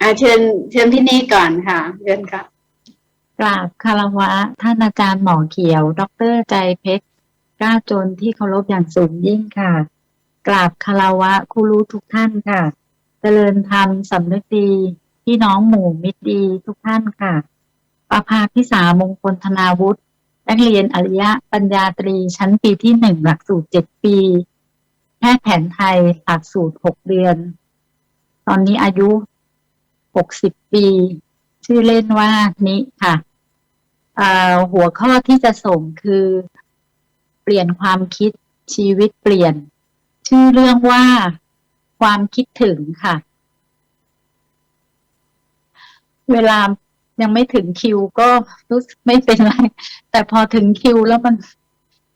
อาเชิญเชิญที่นี่ก่อนค่ะเชิญค่ะกราบคารวะท่านอาจารย์หมอเขียว ดรใจเพชรกล้าจนที่เคารพอย่างสูงยิ่งค่ะ กราบคารวะครูรู้ทุกท่านค่ะ เจริญธรรมสำนึกดีพี่น้องหมู่มิตรดีทุกท่านค่ะประภาพิสามงคลธนาวุฒินักเรียนอริยะปัญญาตรีชั้นปีที่หนึ่งหลักสูตรเจ็ดปี แพทย์แผนไทยหลักสูตรหกเดือน ตอนนี้อายุ หกสิบปี ชื่อเล่นว่านิค่ะหัวข้อที่จะส่งคือ เปลี่ยนความคิดชีวิตเปลี่ยน ชื่อเรื่องว่าความคิดถึงค่ะ เวลายังไม่ถึงคิวก็รู้สึกไม่เป็นไร แต่พอถึงคิวแล้วมัน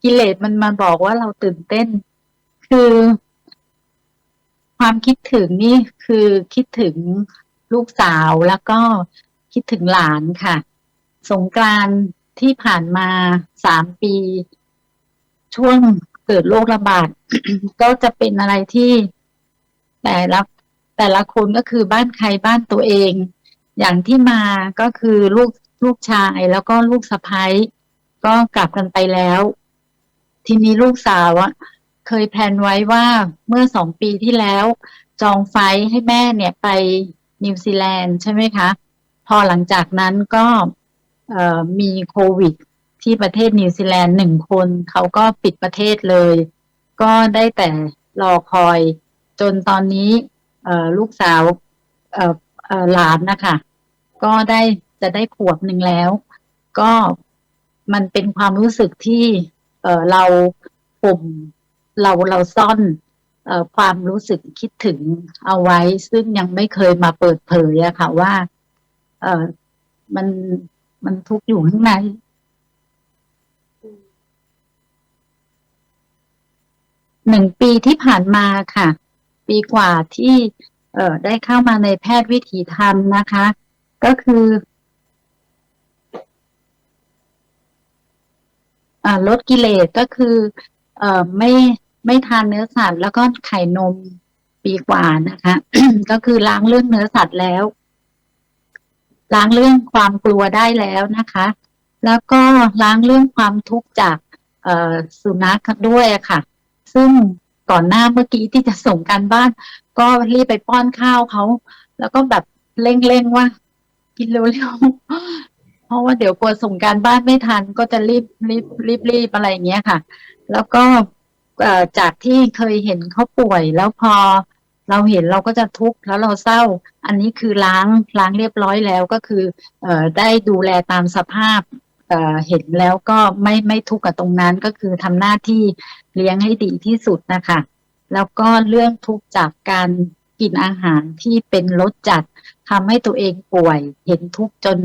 กิเลสมันมาบอกว่าเราตื่นเต้น คือ ความคิดถึงนี่คือคิดถึง ลูกสาวแล้วก็คิดถึงหลานค่ะ สงกรานที่ผ่านมาสามปี ช่วงเกิดโรคระบาด ก็จะเป็นอะไรที่แต่ละแต่ละคนก็คือบ้านใครบ้านตัวเอง อย่างที่มาก็คือลูกลูกชายแล้วก็ลูกสะพ้ยก็กลับกันไปแล้ว ทีนี้ลูกสาวอะเคยแพลนไว้ว่าเมื่อสองปีที่แล้ว จองไฟล์ให้แม่เนี่ยไป นิวซีแลนด์ใช่ไหมคะ พอหลังจากนั้นก็มีโควิดที่ประเทศนิวซีแลนด์หนึ่งคนเขาก็ปิดประเทศเลย ก็ได้แต่รอคอยจนตอนนี้ลูกสาวหลานนะคะ ก็ได้จะได้ขวบหนึ่งแล้ว ก็มันเป็นความรู้สึกที่เเราผมเราเราซ่อน ความรู้สึกคิดถึงเอาไว้ ซึ่งยังไม่เคยมาเปิดเผยอะค่ะว่า เออมันมันทุกข์อยู่ข้างในหนึ่งปีที่ผ่านมาค่ะ ปีกว่าที่ เออได้เข้ามาในแพทย์วิถีธรรมนะคะ ก็คืออ่าลดกิเลสก็คือ เออไม่ ไม่ทานเนื้อสัตว์แล้วก็ไข่นมปีกว่านะคะ ก็คือล้างเรื่องเนื้อสัตว์แล้ว ล้างเรื่องความกลัวได้แล้วนะคะ แล้วก็ล้างเรื่องความทุกข์จากสุนัขด้วยค่ะ ซึ่งก่อนหน้าเมื่อกี้ที่จะส่งการบ้าน ก็รีบไปป้อนข้าวเขา แล้วก็แบบเร่งๆว่า กินเร็วๆ เพราะว่าเดี๋ยวกลัวส่งการบ้านไม่ทัน ก็จะรีบรีบรีบรีบอะไรอย่างเงี้ยค่ะ แล้วก็ จากที่เคยเห็นเขาป่วย แล้วพอเราเห็นเราก็จะทุกข์แล้วเราเศร้า อันนี้คือล้างล้างเรียบร้อยแล้วก็คืออได้ดูแลตามสภาพเเห็นแล้วก็ไม่ไม่ทุกข์กับตรงนั้นก็คือทำหน้าที่เลี้ยงให้ดีที่สุดนะคะ แล้วก็เรื่องทุกข์จากการกินอาหารที่เป็นรสจัดทำให้ตัวเองป่วย เห็นทุกข์จน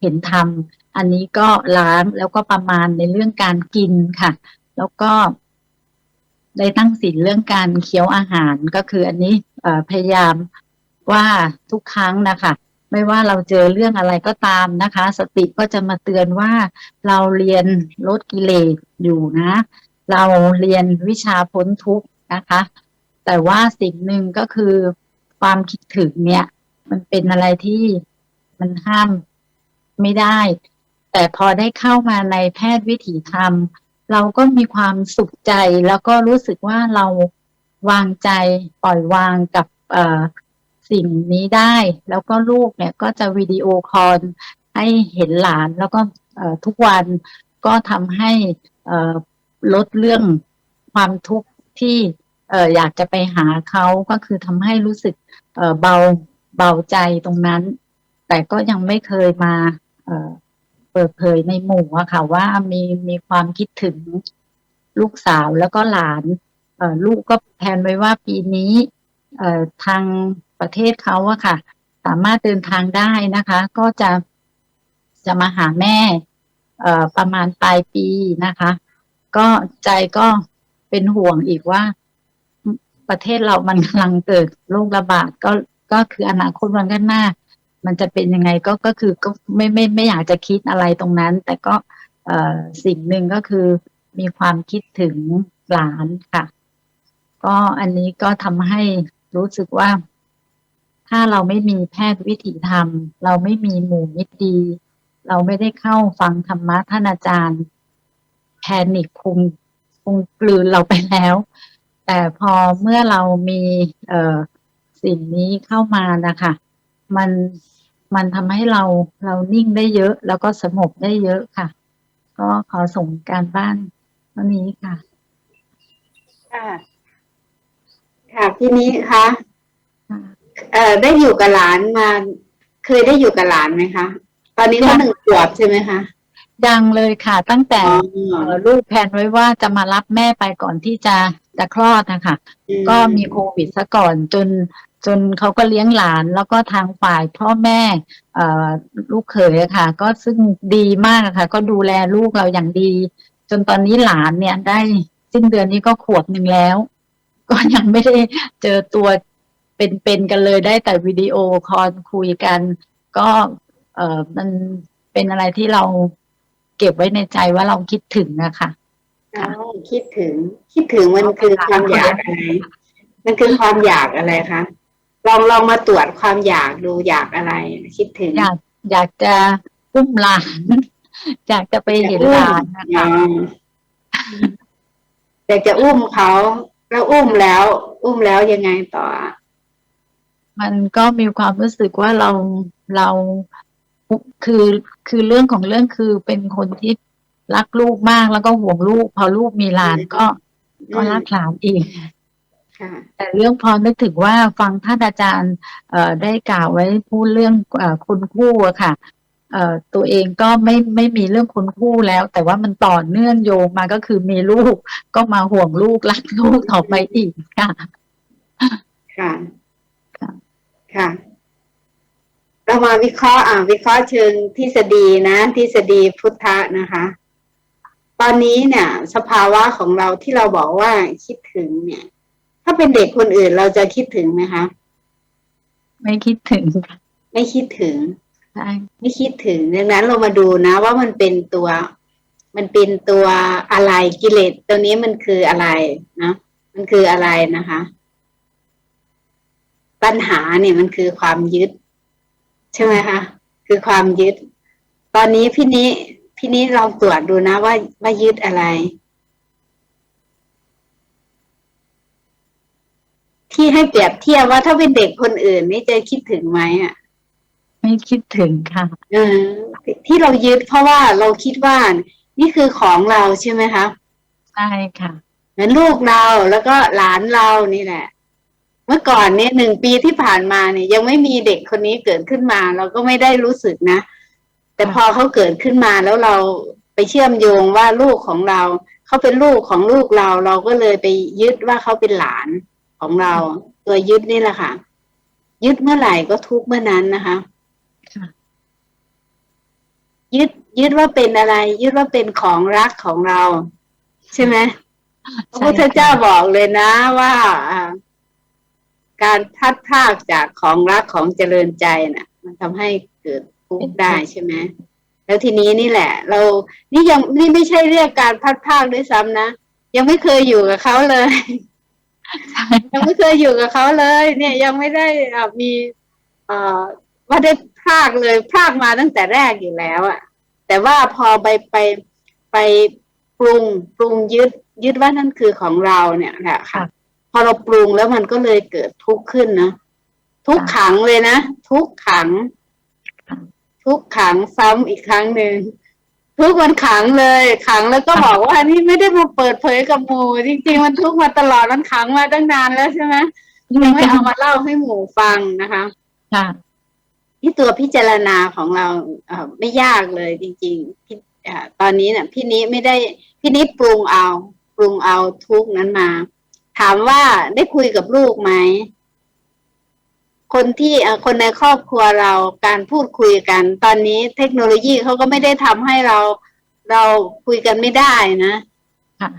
เห็นธรรมอันนี้ก็ล้างแล้วก็ประมาณในเรื่องการกินค่ะ แล้วก็ ได้ตั้งศีลเรื่องการเคี้ยวอาหารก็คืออันนี้พยายามว่าทุกครั้งนะคะไม่ว่าเราเจอเรื่องอะไรก็ตามนะคะ สติก็จะมาเตือนว่าเราเรียนลดกิเลสอยู่นะ เราเรียนวิชาพ้นทุกข์นะคะ แต่ว่าสิ่งหนึ่งก็คือความคิดถึงเนี่ย มันเป็นอะไรที่มันห้ามไม่ได้ แต่พอได้เข้ามาในแพทย์วิถีธรรม เราก็มีความสุขใจแล้วก็รู้สึกว่าเราวางใจปล่อยวางกับสิ่งนี้ได้ แล้วก็ลูกเนี่ยก็จะวิดีโอคอลให้เห็นหลานแล้วก็ทุกวันก็ทำให้ลดเรื่องความทุกข์ที่อยากจะไปหาเขาก็คือทำให้รู้สึกเบาเบาใจตรงนั้น แต่ก็ยังไม่เคยมา เปิดเผยในหมู่อะค่ะ ว่ามีมีความคิดถึงลูกสาวแล้วก็หลานเออลูกก็แพลนไว้ว่าปีนี้เออทางประเทศเขาอะค่ะ สามารถเดินทางได้นะคะ ก็จะจะมาหาแม่เออประมาณปลายปีนะคะ ก็ใจก็เป็นห่วงอีกว่า ประเทศเรามันกำลังเกิดโรคระบาดก็ก็คืออนาคตวันข้างหน้า มันจะเป็นยังไงก็ก็คือก็ไม่ไม่ไม่อยากจะคิดอะไรตรงนั้น แต่ก็สิ่งหนึ่งก็คือมีความคิดถึงหลานค่ะ ก็อันนี้ก็ทำให้รู้สึกว่า ถ้าเราไม่มีแพทย์วิถีธรรม เราไม่มีหมู่มิตรดี เราไม่ได้เข้าฟังธรรมะท่านอาจารย์แพนิคคงคงกลืนเราไปแล้ว แต่พอเมื่อเรามีสิ่งนี้เข้ามานะคะ มัน มันทำให้เราเรานิ่งได้เยอะ แล้วก็สงบได้เยอะค่ะ ก็ขอส่งการบ้านวันนี้ค่ะ ค่ะค่ะพี่นี้คะค่ะเอ่อได้อยู่กับหลานมา เคยได้อยู่กับหลานไหมคะ ตอนนี้เขาหนึ่งขวบใช่ไหมคะยังเลยค่ะ ตั้งแต่อ๋อเอ่อลูกแพลนไว้ว่าจะมารับแม่ไปก่อนที่จะจะคลอดนะคะก็มีโควิดซะก่อนจน จนเขาก็เลี้ยงหลานแล้วก็ทางฝ่ายพ่อแม่ลูกเขยอะค่ะ ก็ซึ่งดีมากอะค่ะ ก็ดูแลลูกเราอย่างดี จนตอนนี้หลานเนี่ยได้สิ้นเดือนนี้ก็ขวบหนึ่งแล้ว ก็ยังไม่ได้เจอตัวเป็นๆกันเลยได้แต่วิดีโอคอลคุยกัน ก็เออมันเป็นอะไรที่เราเก็บไว้ในใจว่าเราคิดถึงนะคะอ๋อคิดถึง คิดถึงมันคือความอยากอะไร มันคือความอยากอะไรคะ ลองลองมาตรวจความอยากดูอยากอะไร คิดถึง อยากอยากจะอุ้มหลาน อยากจะไปเห็นหลานนะคะอ๋ออยากจะอุ้มเขาแล้วอุ้มแล้ว อุ้มแล้วยังไงต่อ มันก็มีความรู้สึกว่าเราเราคือคือเรื่องของเรื่องคือเป็นคนที่รักลูกมากแล้วก็ห่วงลูก พอลูกมีหลานก็ก็รักหลานอีกค่ะ แต่เรื่องพอนึกถึงว่าฟังท่านอาจารย์เอ่อได้กล่าวไว้พูดเรื่องเอ่อคุณคู่อะค่ะเอ่อตัวเองก็ไม่ไม่มีเรื่องคุณคู่แล้ว แต่ว่ามันต่อเนื่องโยงมาก็คือมีลูกก็มาห่วงลูกรักลูกต่อไปอีกค่ะค่ะ ค่ะ ค่ะ เรามาวิเคราะห์อ่าวิเคราะห์เชิงทฤษฎีนะทฤษฎีพุทธะนะคะ ตอนนี้เนี่ย สภาวะของเราที่เราบอกว่าคิดถึงเนี่ย ถ้าเป็นเด็กคนอื่นเราจะคิดถึงไหมคะ ไม่คิดถึงค่ะไม่คิดถึง ใช่ไม่คิดถึงดังนั้นเรามาดูนะ ว่ามันเป็นตัว มันเป็นตัวอะไรกิเลสตัวนี้มันคืออะไรนะมันคืออะไรนะคะ ปัญหาเนี่ยมันคือความยึด ใช่ไหมคะคือความยึด ตอนนี้พี่นี้พี่นี้ลองตรวจดูนะว่าว่ายึดอะไร ที่ให้เปรียบเทียบว่าถ้าเป็นเด็กคนอื่น นี่จะคิดถึงไหมอะ ไม่คิดถึงค่ะเออที่เรายึดเพราะว่าเราคิดว่านี่คือของเราใช่ไหมคะใช่ค่ะเหมือนลูกเราแล้วก็หลานเรานี่แหละ เมื่อก่อนเนี่ยหนึ่งปีที่ผ่านมาเนี่ยยังไม่มีเด็กคนนี้เกิดขึ้นมา เราก็ไม่ได้รู้สึกนะ แต่พอเขาเกิดขึ้นมาแล้วเราไปเชื่อมโยงว่าลูกของเรา เขาเป็นลูกของลูกเรา เราก็เลยไปยึดว่าเขาเป็นหลาน ของเราตัวยึดนี่แหละค่ะ ยึดเมื่อไหร่ก็ทุกข์เมื่อนั้นนะคะค่ะยึดยึดว่าเป็นอะไร ยึดว่าเป็นของรักของเรา ใช่ไหมพระพุทธเจ้าบอกเลยนะว่าอ่าการพัดพรากจากของรักของเจริญใจน่ะ มันทำให้เกิดทุกข์ได้ใช่ไหมแล้วทีนี้นี่แหละ เรานี่ยังนี่ไม่ใช่เรียกการพัดพรากด้วยซ้ำนะ ยังไม่เคยอยู่กับเขาเลยใช่ ยังไม่เคยอยู่กับเขาเลย เนี่ยยังไม่ได้อะมีเอ่อว่าได้พรากเลยพรากมาตั้งแต่แรกอยู่แล้วอะแต่ว่าพอไปไปไปปรุงปรุงยึดยึดว่านั่นคือของเราเนี่ยแหละค่ะ พอเราปรุงแล้วมันก็เลยเกิดทุกข์ขึ้นนะทุกข์ขังเลยนะ ทุกข์ขัง ทุกข์ขังซ้ำอีกครั้งหนึ่ง ทุกข์มันขังเลยขังแล้วก็บอกว่านี่ไม่ได้มาเปิดเผยกับหมู่จริงๆ มันทุกข์มาตลอดมันขังมาตั้งนานแล้วใช่ไหมยังไม่เอามาเล่าให้หมู่ฟังนะคะค่ะที่ตัวพิจารณาของเราเอ่อไม่ยากเลยจริงๆพี่เอ่อตอนนี้เนี่ยพี่นี้ไม่ได้พี่นี้ปรุงเอา ปรุงเอาทุกข์นั้นมา ถามว่าได้คุยกับลูกไหม คนที่เอ่อคนในครอบครัวเราการพูดคุยกัน ตอนนี้เทคโนโลยีเขาก็ไม่ได้ทำให้เราเราคุยกันไม่ได้นะค่ะ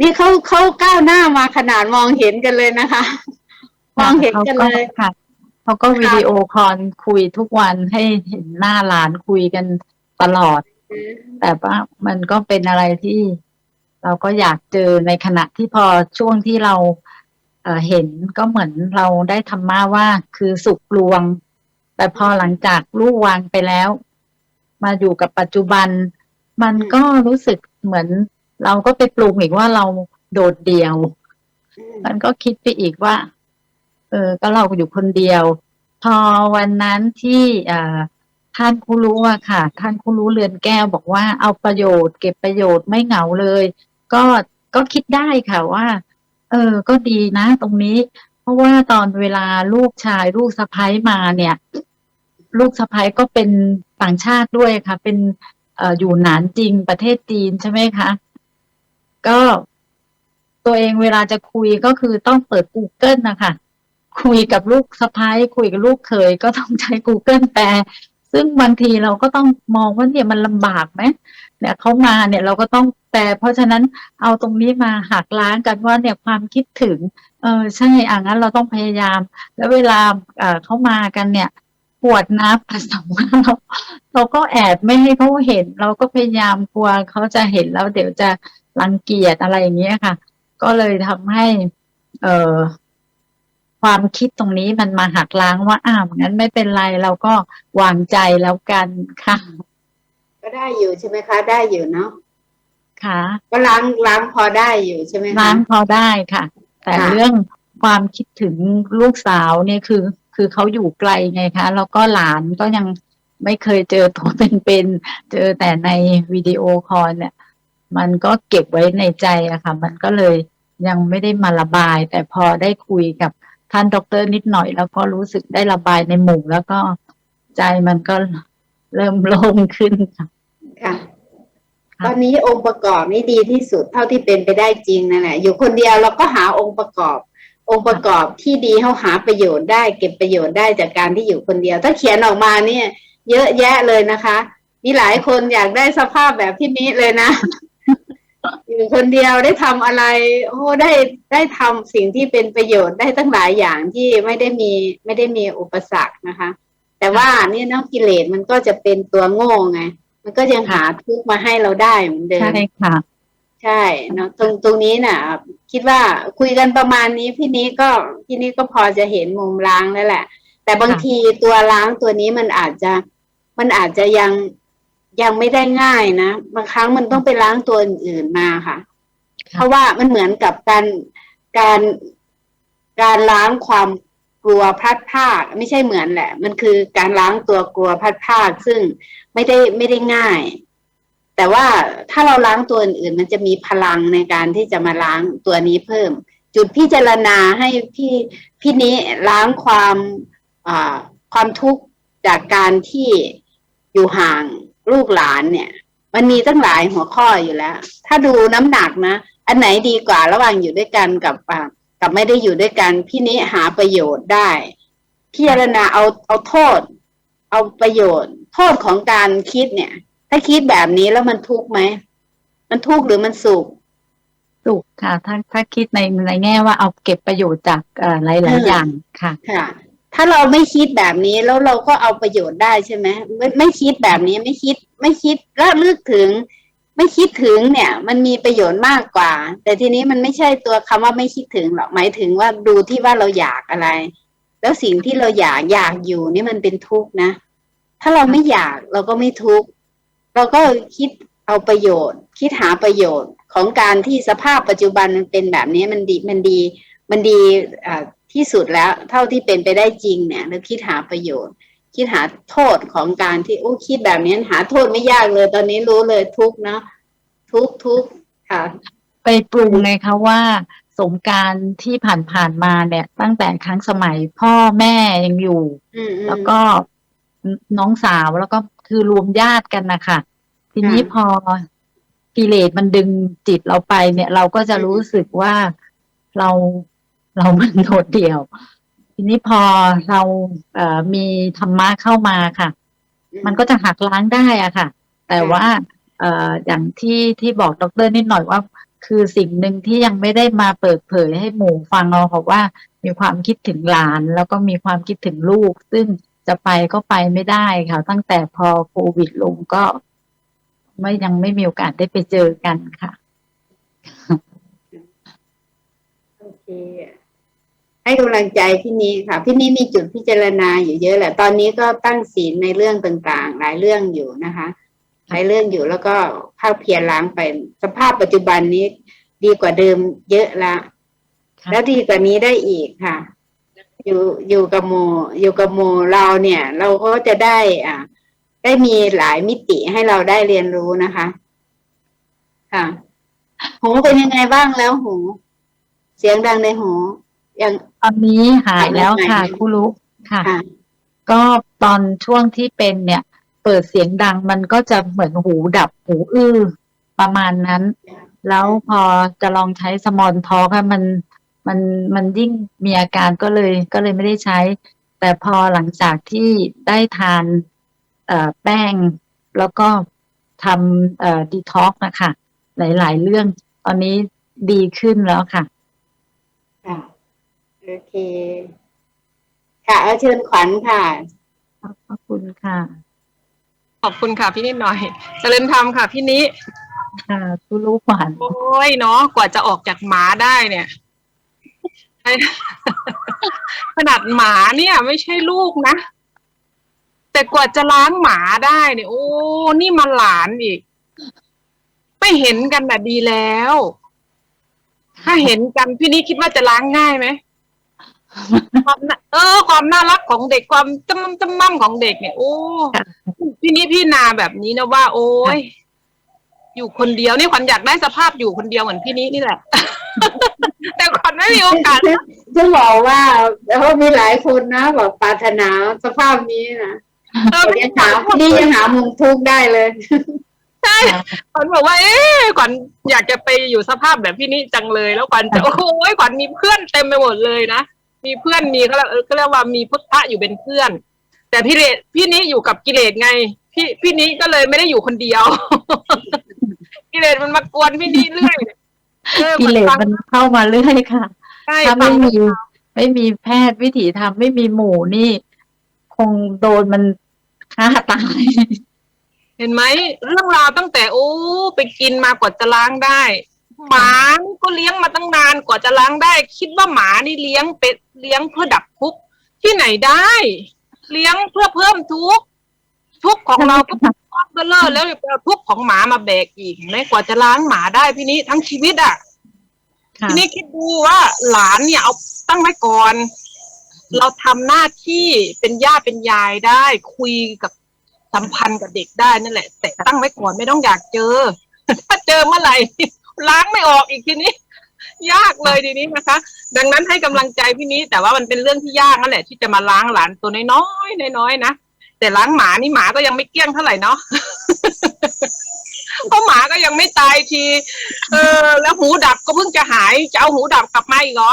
นี่เขาเขาก้าวหน้ามาขนาดมองเห็นกันเลยนะคะ มองเห็นกันเลยค่ะเขาก็วิดีโอคอลคุยทุกวันให้เห็นหน้าหลานคุยกันตลอด แต่ว่ามันก็เป็นอะไรที่เราก็อยากเจอในขณะที่พอช่วงที่เรา เห็นก็เหมือนเราได้ธรรมะว่าคือสุขลวง แต่พอหลังจากลูกวางไปแล้ว มาอยู่กับปัจจุบัน มันก็รู้สึกเหมือน เราก็ไปปรุงอีกว่าเราโดดเดี่ยว มันก็คิดไปอีกว่า เออ ก็เราอยู่คนเดียว พอวันนั้นที่ท่านครูรู้อะค่ะ ท่านครูรู้เรือนแก้วบอกว่าเอาประโยชน์ เก็บประโยชน์ไม่เหงาเลย ก็ก็คิดได้ค่ะว่า เออ ก็ดีนะ ตรงนี้ เพราะว่าตอนเวลาลูกชายลูกสะพ้ยมาเนี่ย ลูกสะพ้ยก็เป็นต่างชาติด้วยค่ะ เป็นเอ่ออยู่หนานจริงประเทศจีนใช่ไหมคะ ก็ตัวเองเวลาจะคุยก็คือต้องเปิด Google นะคะคุยกับลูกสะพ้ายคุยกับลูกเขยก็ต้องใช้ Google แปลซึ่งบางทีเราก็ต้องมองว่าเนี่ยมันลำบากไหม เนี่ยเขามาเนี่ยเราก็ต้องแปลเพราะฉะนั้นเอาตรงนี้มาหักล้างกันว่าเนี่ยความคิดถึง เออใช่อะงั้นเราต้องพยายาม แล้วเวลาเอ่อเขามากันเนี่ยปวดน้ำปัสสาวะเราเราก็แอบไม่ให้เขาเห็น เราก็พยายามกลัวเขาจะเห็นแล้วเดี๋ยวจะรังเกียจอะไรอย่างเงี้ยค่ะ ก็เลยทำให้ เออความคิดตรงนี้มันมาหักล้างว่าอ้าวงั้นไม่เป็นไรเราก็วางใจแล้วกันค่ะ ก็ได้อยู่ใช่ไหมคะ ได้อยู่เนาะค่ะ ก็ล้างล้างพอได้อยู่ใช่ไหมคะล้างพอได้ค่ะ แต่ค่ะเรื่องความคิดถึงลูกสาวเนี่ยคือ คือเขาอยู่ไกลไงคะแล้วก็หลานก็ยังไม่เคยเจอตัวเป็นๆเจอแต่ในวิดีโอคอลเนี่ย มันก็เก็บไว้ในใจอะค่ะ มันก็เลยยังไม่ได้มาระบาย แต่พอได้คุยกับท่านด็อกเตอร์นิดหน่อย แล้วก็รู้สึกได้ระบายในหมู่แล้วก็ใจมันก็ เริ่มโล่งขึ้นค่ะค่ะค่ะ ตอนนี้องค์ประกอบนี่ดีที่สุดเท่าที่เป็นไปได้จริงนั่นแหละอยู่คนเดียวเราก็หาองค์ประกอบ องค์ประกอบที่ดีเขาหาประโยชน์ได้ เก็บประโยชน์ได้จากการที่อยู่คนเดียว ถ้าเขียนออกมาเนี่ย เยอะแยะเลยนะคะ มีหลายคนอยากได้สภาพแบบที่นี้เลยนะอยู่คนเดียวได้ทำอะไร โอ้ได้ได้ทำสิ่งที่เป็นประโยชน์ได้ตั้งหลายอย่างที่ไม่ได้มีไม่ได้มีอุปสรรคนะคะ แต่ว่าเนี่ยเน้องกิเลสมันก็จะเป็นตัวโง่ไง มันก็ยังหาทุกข์มาให้เราได้เหมือนเดิมใช่ค่ะ ใช่เนาะตรงตรงนี้น่ะ คิดว่าคุยกันประมาณนี้พี่นี้ก็พี่นี้ก็พอจะเห็นมุมล้างแล้วแหละ แต่บางค่ะทีตัวล้างตัวนี้มันอาจจะมันอาจจะยังยังไม่ได้ง่ายนะบางครั้งมันต้องไปล้างตัวอื่นๆมาค่ะ เพราะว่ามันเหมือนกับการการการล้างความ กลัวพลัดพากไม่ใช่เหมือนแหละ มันคือการล้างตัวกลัวพลัดพากซึ่งไม่ได้ไม่ได้ง่าย แต่ว่าถ้าเราล้างตัวอื่นๆ มันจะมีพลังในการที่จะมาล้างตัวนี้เพิ่ม จุดพิจารณาให้พี่พี่นี้ล้างความอ่าความทุกข์จากการที่อยู่ห่างลูกหลานเนี่ย มันมีตั้งหลายหัวข้ออยู่แล้ว ถ้าดูน้ำหนักนะ อันไหนดีกว่าระหว่างอยู่ด้วยกันกับอ กับไม่ได้อยู่ด้วยกัน พี่นี้หาประโยชน์ได้ พิจารณาเอาเอาโทษ เอาประโยชน์ โทษของการคิดเนี่ย ถ้าคิดแบบนี้แล้วมันทุกข์ไหมมันทุกข์หรือมันสุขสุขค่ะ ถ้าถ้าคิดในในแง่ว่าเอาเก็บประโยชน์จากเอ่อหลายเอๆอออย่างค่ะ ค่ะ ถ้าเราไม่คิดแบบนี้แล้วเราก็เอาประโยชน์ได้ใช่ไหมไม่ไม่คิดแบบนี้ไม่คิด ไม่คิดแล้วลึกถึง ไม่คิดถึงเนี่ย มันมีประโยชน์มากกว่า แต่ทีนี้มันไม่ใช่ตัวคำว่าไม่คิดถึงหรอกหมายถึงว่าดูที่ว่าเราอยากอะไร แล้วสิ่งที่เราอยากอยากอยู่นี่มันเป็นทุกข์นะ ถ้าเราไม่อยากเราก็ไม่ทุกข์เราก็คิดเอาประโยชน์ คิดหาประโยชน์ของการที่สภาพปัจจุบันมันเป็นแบบนี้มันดีมันดี มันดีที่สุดแล้ว เท่าที่เป็นไปได้จริงเนี่ยเราคิดหาประโยชน์ คิดหาโทษของการที่โอ้คิดแบบนี้หาโทษไม่ยากเลย ตอนนี้รู้เลยทุกข์เนาะทุกข์ทุกข์ค่ะ ไปปรุงไงคะว่าสงกรารที่ผ่านๆมาเนี่ย ตั้งแต่ครั้งสมัยพ่อแม่ยังอยู่อืมอืมแล้วก็น้องสาวแล้วก็คือรวมญาติกันนะคะทีนี้ค่ะพอกิเลสมันดึงจิตเราไปเนี่ย เราก็จะอืมรู้สึกว่าเราเรามันโดดเดี่ยว ทีนี้พอเราเอ่อมีธรรมะเข้ามาค่ะ มันก็จะหักล้างได้อะค่ะ แต่ว่าเอ่ออย่างที่ที่บอกดรนิดหน่อยว่า คือสิ่งหนึ่งที่ยังไม่ได้มาเปิดเผยให้หมู่ฟังเราค่ะว่ามีความคิดถึงหลาน แล้วก็มีความคิดถึงลูก ซึ่งจะไปก็ไปไม่ได้ค่ะ ตั้งแต่พอโควิดลงก็ ไม่ยังไม่มีโอกาสได้ไปเจอกันค่ะโอเค ให้กำลังใจพี่นี้ค่ะ พี่นี้มีจุดพิจารณาอยู่เยอะแหละ ตอนนี้ก็ตั้งศีลในเรื่องต่างๆ หลายเรื่องอยู่นะคะหลายเรื่องอยู่แล้วก็ภาคเพียรล้างไป สภาพปัจจุบันนี้ดีกว่าเดิมเยอะละค่ะแล้วดีกว่านี้ได้อีกค่ะ อยู่อยู่กับโม อยู่กับโมเราเนี่ย เราก็จะได้ อ่าได้มีหลายมิติให้เราได้เรียนรู้นะคะ ค่ะ หูเป็นยังไงบ้างแล้วหู เสียงดังในหู ยัง ตอนนี้หายแล้วค่ะหายแล้วครูรู้ค่ะ ค่ะ ก็ตอนช่วงที่เป็นเนี่ย เปิดเสียงดังมันก็จะเหมือนหูดับหูอื้อ ประมาณนั้น แล้วพอจะลองใช้สมอนทอค่ะมันมันมันยิ่งมีอาการก็เลยก็เลยไม่ได้ใช้ แต่พอหลังจากที่ได้ทานเอ่อแป้ง แล้วก็ทำเอ่อดีท็อกนะคะหลาย ๆ เรื่องตอนนี้ดีขึ้นแล้วค่ะค่ะ โอเค ค่ะเอาเชิญขวัญค่ะ ขอบคุณค่ะ ขอบคุณค่ะพี่นิดหน่อย เจริญธรรมค่ะพี่นิค่ะคุณรู้ขวัญโอ้ยเนาะกว่าจะออกจากหมาได้เนี่ยขนาดหมาเนี่ย ไม่ใช่ลูกนะ แต่กว่าจะล้างหมาได้เนี่ย โอ้ นี่มันหลานอีก ไม่เห็นกันแบบดีแล้ว ถ้าเห็นกันพี่นิคิดว่าจะล้างง่ายไหม ความน่าเออ ความน่ารักของเด็กความจำมั่มจำมั่มของเด็กเนี่ยโอ้พี่นี้พี่นาแบบนี้นะว่า โอ้ยอยู่คนเดียวนี่ขวัญอยากได้สภาพอยู่คนเดียวเหมือนพี่นี้นี่แหละ แต่ขวัญไม่มีโอกาสจะบอกว่าเขามีหลายคนนะบอกปรารถนาสภาพนี้นะเออยังหานี่ยังหามุมทุกข์ได้เลยใช่ขวัญบอกว่า เอ๊ะขวัญอยากจะไปอยู่สภาพแบบพี่นี้จังเลย แล้วขวัญจะโอ้ยขวัญมีเพื่อนเต็มไปหมดเลยนะ มีเพื่อนมีเขาเรียกเออเขาเรียกว่ามีพุทธะอยู่เป็นเพื่อน แต่พี่เลพี่นี้อยู่กับกิเลสไง พี่พี่นี้ก็เลยไม่ได้อยู่คนเดียว กิเลสมันมากวนพี่นี้เรื่อยออกิเลสฟังมันเข้ามาเรื่อยค่ะใช่ถ้าฟัไม่งมีไม่มีแพทย์วิถีทำไม่มีหมู่นี่ คงโดนมันฆ่าตายเห็นไหมเรื่องราวตั้งแต่โอ้ไปกินมากว่าจะล้างได้ หมานี่ก็เลี้ยงมาตั้งนานกว่าจะล้างได้ คิดว่าหมานี่เลี้ยงเป็ดเลี้ยงเพื่อดับทุกข์ที่ไหนได้ เลี้ยงเพื่อเพิ่มทุกข์ทุกข์ของเราก็ทุกข์เบลอแล้วเอาทุกข์ของหมามาแบกอีกเห็นไหมกว่าจะล้างหมาได้พี่นี้ทั้งชีวิตอะค่ะทีนี้คิดดูว่าหลานเนี่ยเอาตั้งไว้ก่อน เราทำหน้าที่เป็นย่าเป็นยายได้ คุยกับสัมพันธ์กับเด็กได้นั่นแหละ แต่ตั้งไว้ก่อนไม่ต้องอยากเจอ ถ้าเจอเมื่อไหร่ ล้างไม่ออกอีกทีนี้ ยากเลยทีนี้นะคะ ดังนั้นให้กำลังใจพี่นี้ แต่ว่ามันเป็นเรื่องที่ยากนั่นแหละ ที่จะมาล้างหลานตัวน้อยๆน้อยๆนะแต่ล้างหมานี่หมาก็ยังไม่เกลี้ยงเท่าไหร่เนาะเพราะหมาก็ยังไม่ตายที เออ แล้วหูดับก็เพิ่งจะหาย จะเอาหูดับกลับมาอีกเหรอ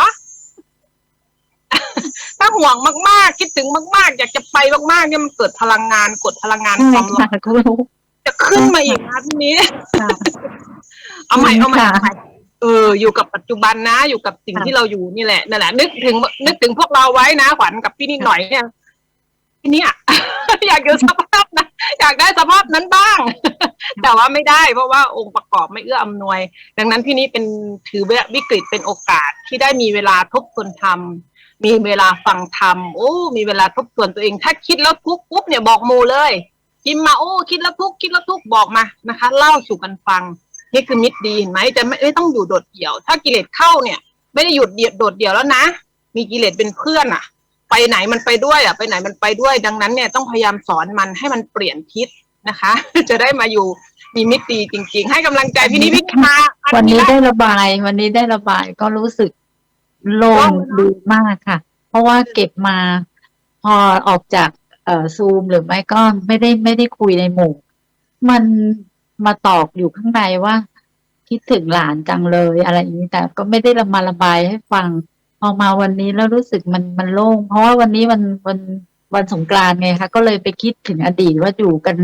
ถ้าห่วงมากๆ คิดถึงมาก ๆ อยากจะไปมากๆ เนี่ยมันเกิดพลังงานกดพลังงานคใช่วามร้อค่ะนคุณรู้จะขึ้นมาอีกนะทีนี้ค่ะ เอาใหม่เอาใหม่ค่ะเอาใหม่เอออยู่กับปัจจุบันนะ อยู่กับสิ่งค่ะที่เราอยู่นี่แหละนั่นแหละนึกถึง นึกถึงพวกเราไว้นะขวัญกับพี่นิดหน่อยเนี่ยพี่เนี่ยอยากอยู่สภาพนะอยากได้สภาพนั้นบ้าง แต่ว่าไม่ได้เพราะว่าองค์ประกอบไม่เอื้ออำนวย ดังนั้นพี่นี้เป็นถือว่าวิกฤตเป็นโอกาสที่ได้มีเวลาทบทวนธรรมมีเวลาฟังธรรมโอ้ มีเวลาทบทวนตัวเอง ถ้าคิดแล้วทุกข์ปุ๊บเนี่ยบอกหมูเลยพิมพ์มาโอ้ คิดแล้วทุกข์คิดแล้วทุกข์บอกมานะคะ เล่าสู่กันฟัง นี่คือมิตรดีเห็นไหมจะไม่ไม่ต้องอยู่โดดเดี่ยว ถ้ากิเลสเข้าเนี่ย ไม่ได้หยุดเดียดโดดเดี่ยวแล้วนะ มีกิเลสเป็นเพื่อนอะไปไหนมันไปด้วยอะไปไหนมันไปด้วย ดังนั้นเนี่ยต้องพยายามสอนมันให้มันเปลี่ยนทิศนะคะ จะได้มาอยู่มีมิตรดีจริง ๆ ให้กำลังใจพี่นิพิธาอัวันนี้ได้ได้ระบาย วันนี้ได้ระบายก็รู้สึกโล่งดีมากค่ะ เพราะว่าเก็บมาพอออกจากเอ่อซูมหรือไม่ก็ไม่ได้ไม่ได้คุยในหมู่ มัน มาตอกอยู่ข้างในว่า คิดถึงหลานจังเลยอะไรอย่างนี้แต่ก็ไม่ได้มาระบายให้ฟัง พอมาวันนี้แล้วรู้สึกมันมันโล่ง เพราะว่าวันนี้วันวันวันสงกรานต์ไงคะก็เลยไปคิดถึงอดีตว่าอยู่กัน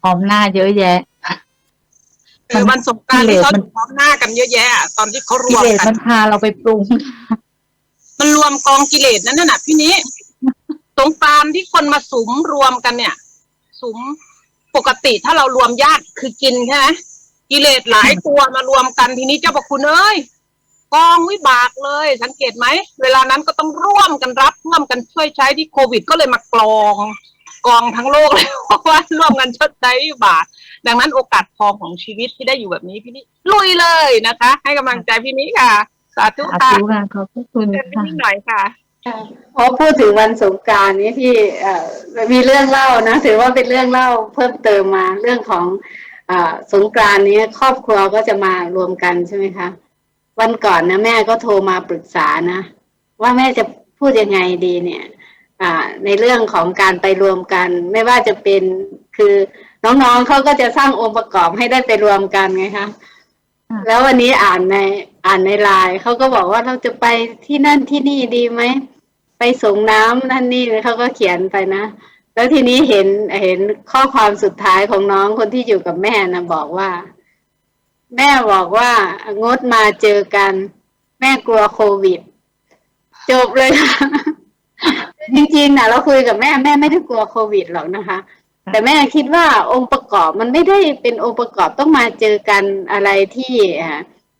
พร้อมหน้าเยอะแยะเออวันสงกรารที่เขาอยู่พร้อมหน้ากันเยอะแยะอะตอนที่เขารกิวมเลสกันมันพาเราไปปรุง มันรวมกองกิเลสนั่นน่ะพี่นี้สงกรารที่คนมาสุมรวมกันเนี่ย สุม ปกติถ้าเรารวมญาติคือกินใช่ไหมกิเลสหลายตัวมารวมกันทีนี้เจ้าพระคุณเอ้ยกองวิบากเลย สังเกตไหมเวลานั้นก็ต้องร่วมกันรับร่วมกันช่วยใช้ที่โควิด ก็เลยมากรองกองทั้งโลกเลยเพราะว่าร่วมกันชดใช้วิบากดังนั้นโอกาสทองของชีวิตที่ได้อยู่แบบนี้พี่นี่ลุยเลยนะคะ ให้กำลังใจพี่นี้ค่ะ สาธุสาค่ะธุค่ะขอบพระคุณเชิญพี่ค่ะนี่หน่อยค่ะ พอพูดถึงวันสงการนี้ที่มีเรื่องเล่านะถือว่าเป็นเรื่องเล่าเพิ่มเติมมาเรื่องของอสงกานต์นี้ครอบครัวก็จะมารวมกันใช่ไหมคะวันก่อนนะแม่ก็โทรมาปรึกษานะ ว่าแม่จะพูดยังไงดีเนี่ยในเรื่องของการไปรวมกัน ไม่ว่าจะเป็นคือน้องๆเขาก็จะสร้างองค์ประกอบให้ได้ไปรวมกันไงคะ แล้ววันนี้อ่านในอ่านในไลน์เขาก็บอกว่าเราจะไปที่นั่นที่นี่ดีไหม ไปส่งน้ำนั่นนี่เขาก็เขียนไปนะ แล้วทีนี้เห็นเห็นข้อความสุดท้ายของน้องคนที่อยู่กับแม่นะบอกว่า แม่บอกว่างดมาเจอกัน แม่กลัวโควิด จบเลยค่ะจริงๆนะเราคุยกับแม่แม่ไม่ได้กลัวโควิดหรอกนะคะ แต่แม่คิดว่าองค์ประกอบมันไม่ได้เป็นองค์ประกอบต้องมาเจอกันอะไรที่อ่า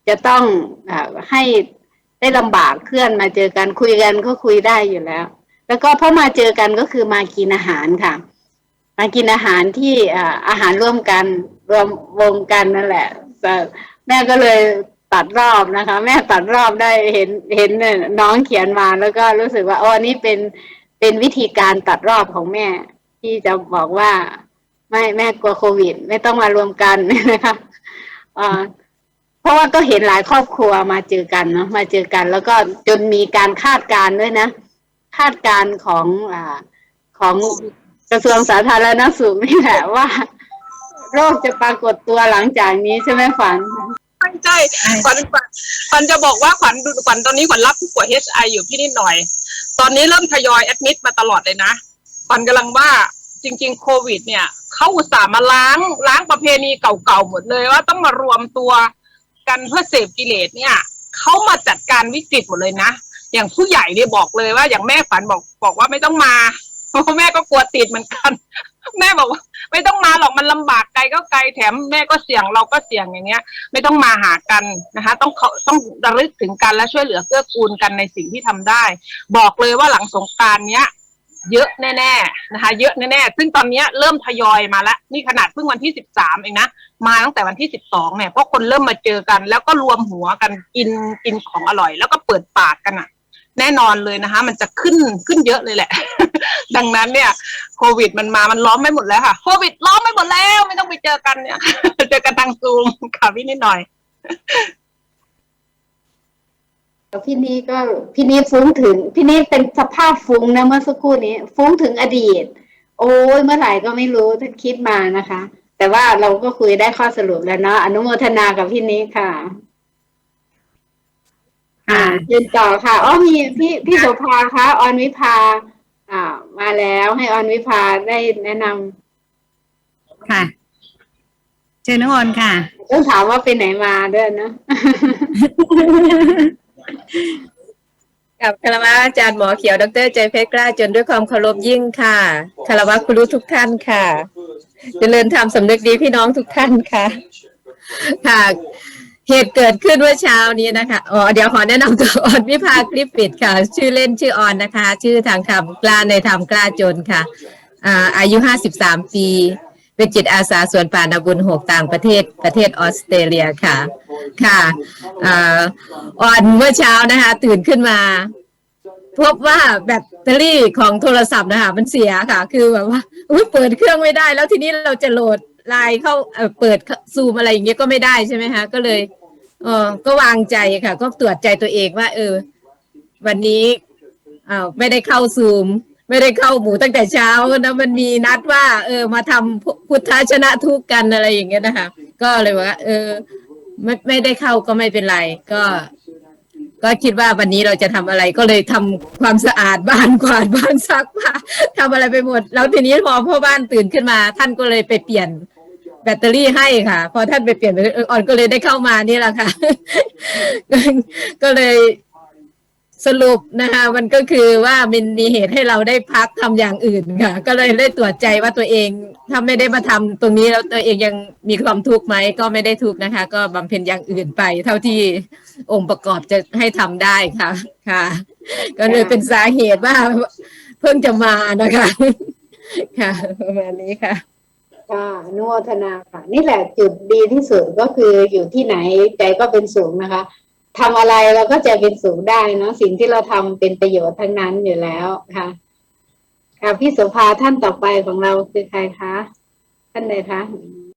จะต้องให้ได้ลำบากเคลื่อนมาเจอกันคุยกันก็คุยได้อยู่แล้ว แล้วก็พอมาเจอกันก็คือมากินอาหารค่ะ มากินอาหารที่อาหารร่วมกันรวมวงกันนั่นแหละแต่แม่ก็เลยตัดรอบนะคะ แม่ตัดรอบได้เห็นเห็นน้องเขียนมาแล้วก็รู้สึกว่าอ๋ออันนี้เป็นเป็นวิธีการตัดรอบของแม่ ที่จะบอกว่าไม่แม่กลัวโควิด ไม่ต้องมารวมกันนะคะอ่าเพราะว่าก็เห็นหลายครอบครัวมาเจอกันเนาะมาเจอกัน แล้วก็จนมีการคาดการณ์ด้วยนะ คาดการณ์ของอของกระทรวงสาธารณสุขนี่แหละว่า โรคจะปรากฏตัวหลังจากนี้ใช่ไหมฝันใช่ขวัญขวัญขวัญจะบอกว่าขวัญดูขวัญตอนนี้ขวัญรับผู้ป่วย HI อยู่พี่นิดหน่อย ตอนนี้เริ่มทยอยแอดมิดมาตลอดเลยนะ ขวัญกำลังว่าจริง ๆ โควิด เนี่ยเขาอุตส่าห์มาล้างล้างประเพณีเก่าๆหมดเลยว่าต้องมารวมตัวกันเพื่อเสพกิเลสเนี่ยเขามาจัดการวิกฤตหมดเลยนะอย่างผู้ใหญ่เนี่ยบอกเลยว่าอย่างแม่ฝันบอกบอกว่าไม่ต้องมาเพราะแม่ก็กลัวติดเหมือนกัน แม่บอกว่า ไม่ต้องมาหรอกมันลำบากไกลก็ไกลแถมแม่ก็เสี่ยงเราก็เสี่ยงอย่างเงี้ย ไม่ต้องมาหากันนะคะ ต้องเขาต้องระลึกถึงกันและช่วยเหลือเกื้อกูลกันในสิ่งที่ทำได้ บอกเลยว่าหลังสงกรารเนี้ย เยอะแน่ๆนะคะ เยอะแน่ๆซึ่งตอนนี้เริ่มทยอยมาแล้วนี่ขนาดเพิ่งวันที่สิบสามเองนะมาตั้งแต่วันที่สิบสองเนี่ยเพราะคนเริ่มมาเจอกัน แล้วก็รวมหัวกันกินกินของอร่อย แล้วก็เปิดปากกันอะแน่นอนเลยนะคะ มันจะขึ้นขึ้นเยอะเลยแหละ ดังนั้นเนี่ย โควิดมันมามันล้อมไม่หมดแล้วค่ะ โควิดล้อมไม่หมดแล้ว ไม่ต้องไปเจอกันเนี่ย เจอกันทางซูมค่ะพี่นิดหน่อย พี่นี้ก็พี่นี้ฟุ้งถึง พี่นี้เป็นสภาพฟุ้งนะเมื่อสักครู่นี้ ฟุ้งถึงอดีต โอ้ยเมื่อไหร่ก็ไม่รู้ถ้าคิดมานะคะ แต่ว่าเราก็คุยได้ข้อสรุปแล้วเนาะอนุโมทนากับพี่นี้ค่ะ อ่าเชิญต่อค่ะอ๋อมีพี่พี่โสภาคะออนวิภา อ่า มาแล้วให้ออนวิภาได้แนะนำค่ะเชิญน้องออนค่ะต้องถามว่าไปไหนมาด้วยเนอะ กับคารวะอาจารย์หมอเขียว ดรใจเพชรกล้าจนด้วยความเคารพยิ่งค่ะคารวะครูรู้ทุกท่านค่ะเจริญธรรมสำนึกดีพี่น้องทุกท่านค่ะ ค่ะ เหตุเกิดขึ้นเมื่อเช้านี้นะคะ อ๋อ เดี๋ยวขอแนะนำตัวออนวิภาคลิปปิดค่ะ ชื่อเล่นชื่อออนนะคะ ชื่อทางธรรมกล้าในธรรมกล้าจนค่ะ อ่า อายุห้าสิบสามปี เป็นจิตอาสาสวนป่านาบุญหกต่างประเทศประเทศออสเตรเลียค่ะ ค่ะอ่อนเมื่อเช้านะคะ ตื่นขึ้นมา พบว่าแบตเตอรี่ของโทรศัพท์นะคะมันเสียค่ะ คือแบบว่าอุ๊ยเปิดเครื่องไม่ได้ แล้วทีนี้เราจะโหลดไลน์เข้าเอ่อเปิดซูมอะไรอย่างเงี้ยก็ไม่ได้ใช่ไหมคะก็เลยเออก็วางใจค่ะ ก็ตรวจใจตัวเองว่า เออ วันนี้อ้าวไม่ได้เข้าซูม ไม่ได้เข้าหมูตั้งแต่เช้านะมันมีนัดว่า เออ มาทำพุพุทธชนะทุกกันอะไรอย่างเงี้ยนะคะก็เลยว่า เออ ไม่ไม่ได้เข้าก็ไม่เป็นไร ก็ ก็คิดว่าวันนี้เราจะทำอะไรก็เลยทำความสะอาดบ้านกวาดบ้านซักผ้าทำอะไรไปหมด แล้วทีนี้พอพ่อบ้านตื่นขึ้นมา ท่านก็เลยไปเปลี่ยนแบตเตอรี่ให้ค่ะ พอท่านไปเปลี่ยนแบตเตอรี่เออออนก็เลยได้เข้ามานี่แหละค่ะ ก็เลย สรุปนะคะมันก็คือว่ามันมีเหตุให้เราได้พักทำอย่างอื่นค่ะ ก็เลยได้ตรวจใจว่าตัวเองถ้าไม่ได้มาทำตรงนี้แล้วตัวเองยังมีความทุกข์ไหมก็ไม่ได้ทุกข์นะคะ ก็บำเพ็ญอย่างอื่นไป เท่าที่องค์ประกอบจะให้ทำได้ค่ะ ค่ะ ก็เลยเป็นสาเหตุว่าเพิ่งจะมานะคะ ค่ะ ประมาณนี้ค่ะค่ะนุโมทนาค่ะ นี่แหละจุดดีที่สุดก็คืออยู่ที่ไหนใจก็เป็นสูงนะคะ ทำอะไรเราก็จะเป็นสูงได้เนาะสิ่งที่เราทำเป็นประโยชน์ทั้งนั้นอยู่แล้วค่ะค่ะพี่โสภาท่านต่อไปของเราคือใครคะ ท่านใดคะ